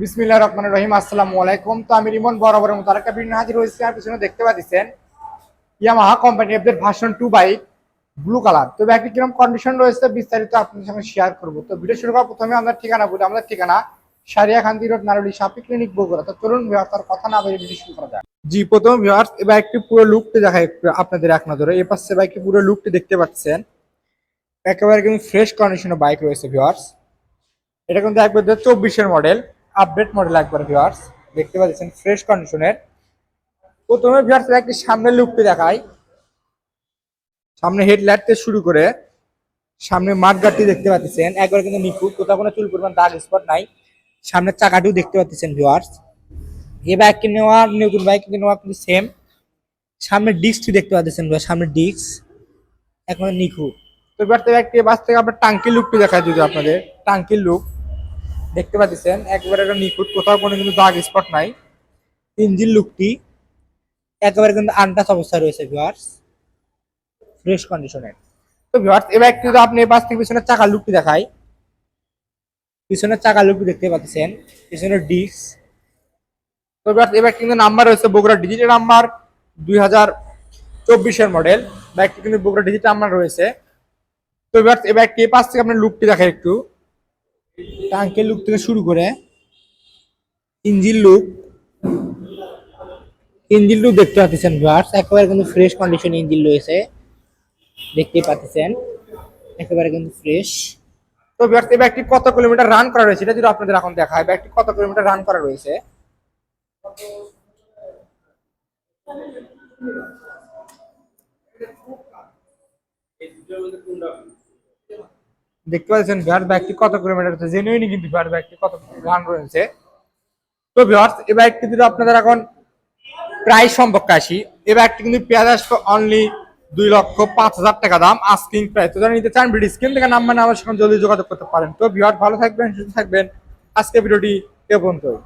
বিসমিল্লাহ রহমান রহিম, আসসালামু আলাইকুম। তো আমি রিমন বরাবরের মতো আরেকটা ভিডিও হাজির হয়েছি। আর পিছনে দেখতে পাচ্ছেন Yamaha company এফদের version two bike blue colour তো ব্যাগটি কীরকম কন্ডিশন রয়েছে বিস্তারিত আপনাদের সঙ্গে শেয়ার করব। তো ভিডিও শুরু করার প্রথমে আমরা ঠিকানা বলি। আমাদের ঠিকানা সারিয়া খান্তি রোড, নারুলি সাপি ক্লিনিক বগুড়া। তো চলুন ভিউয়ার্স তার কথা না বলে ভিডিও শুরু করা যাক। জি, প্রথম ভিউয়ার্স এবার একটি পুরো লুকটি দেখায় আপনাদের এক নজরে। এ পাশে বাইকটি পুরো লুকটি দেখতে পাচ্ছেন? একেবারে কিন্তু ফ্রেশ কন্ডিশনের বাইক রয়েছে ভিউয়ার্স এটা কিন্তু একবার দু চব্বিশের মডেল আপডেট মডেল একবার ভিউয়ার্স দেখতে পাচ্ছেন ফ্রেশ কন্ডিশনের প্রথমে ভিউয়ার্স একটি সামনের লুকটি দেখায়। সামনে হেডলাইট থেকে শুরু করে সামনে মাঠগাটটি দেখতে পাচ্ছেন। একবার কিন্তু নিখুঁত, কোথাও কোনো চুল পরিমাণ দাগ স্পট নাই। সামনের চাকাটিও দেখতে পাচ্ছেন ভিউয়ার্স এই বাইকটি নেওয়া নতুন বাইক নেওয়া কিন্তু সেম সামনের ডিস্কটি দেখতে পাচ্ছেন সামনের ডিস্ক এখন নিখুঁত। তো এবার তো একটি বাস থেকে আপনার টাঙ্কির লুকটি দেখায় যদি আপনাদের। টাঙ্কির লুক দেখতে পাচ্ছেন, একবারে একটা নিখুঁত কোথাও কোনো কিন্তু দাগ স্পট নাই। ইঞ্জিন লুকটি একেবারে কিন্তু আনটাচ অবস্থায় রয়েছে ভিউয়ার্স ফ্রেশ কন্ডিশনের তো ভিউয়ার্স এবার একটু আপনি এবার থেকে পিছনের চাকার লুকটি দেখাই। পিছনের চাকার লুকটি দেখতে পাচ্ছেন, পিছনের ডিস্ক তো ভিউয়ার্স এবার কিন্তু নাম্বার রয়েছে, বগুড়া ডিজিটাল নাম্বার দুই হাজার চব্বিশের মডেল বাইকটি কিন্তু বগুড়া ডিজিটাল নাম্বার রয়েছে। তো এবার এবার একটি পাশ থেকে আপনার লুকটি দেখাই একটু। টাঙ্কের লুক থেকে শুরু করে ইঞ্জিন লুক ইঞ্জিন লুক দেখতে পাচ্ছেন ভিউয়ার্স একেবারে কিন্তু ফ্রেশ কন্ডিশন ইঞ্জিন রয়েছে। দেখতে পাচ্ছেন, একেবারে কিন্তু ফ্রেশ তো ভিউয়ার্স এই ব্যাগটি কত কিলোমিটার রান করা রয়েছে এটা যদি আপনাদের এখন দেখায় ব্যাগটি কত কিলোমিটার রান করা রয়েছে? দেখতে পাচ্ছেন ভিউয়ার্স ব্যাগটি কত কিলোমিটার আছে জেনুইনি কিন্তু ভিউয়ার্স ব্যাগটি কত রান রয়েছে। তো ভিউয়ার্স এই ব্যাগটি যদি আপনাদের এখন প্রাইস সম্পর্কে আসি, এই ব্যাগটি কিন্তু পেঁয়াজ আসতো অনলি দুই লক্ষ পাঁচ হাজার টাকা দাম আস্কিং প্রাইস তো যারা নিতে চান ভিডিও স্ক্রিন থেকে নাম্বার আমার সঙ্গে জলদি যোগাযোগ করতে পারেন। তো ভিউয়ার্স ভালো থাকবেন, সুস্থ থাকবেন। আজকে ভিডিওটি এ পর্যন্তই।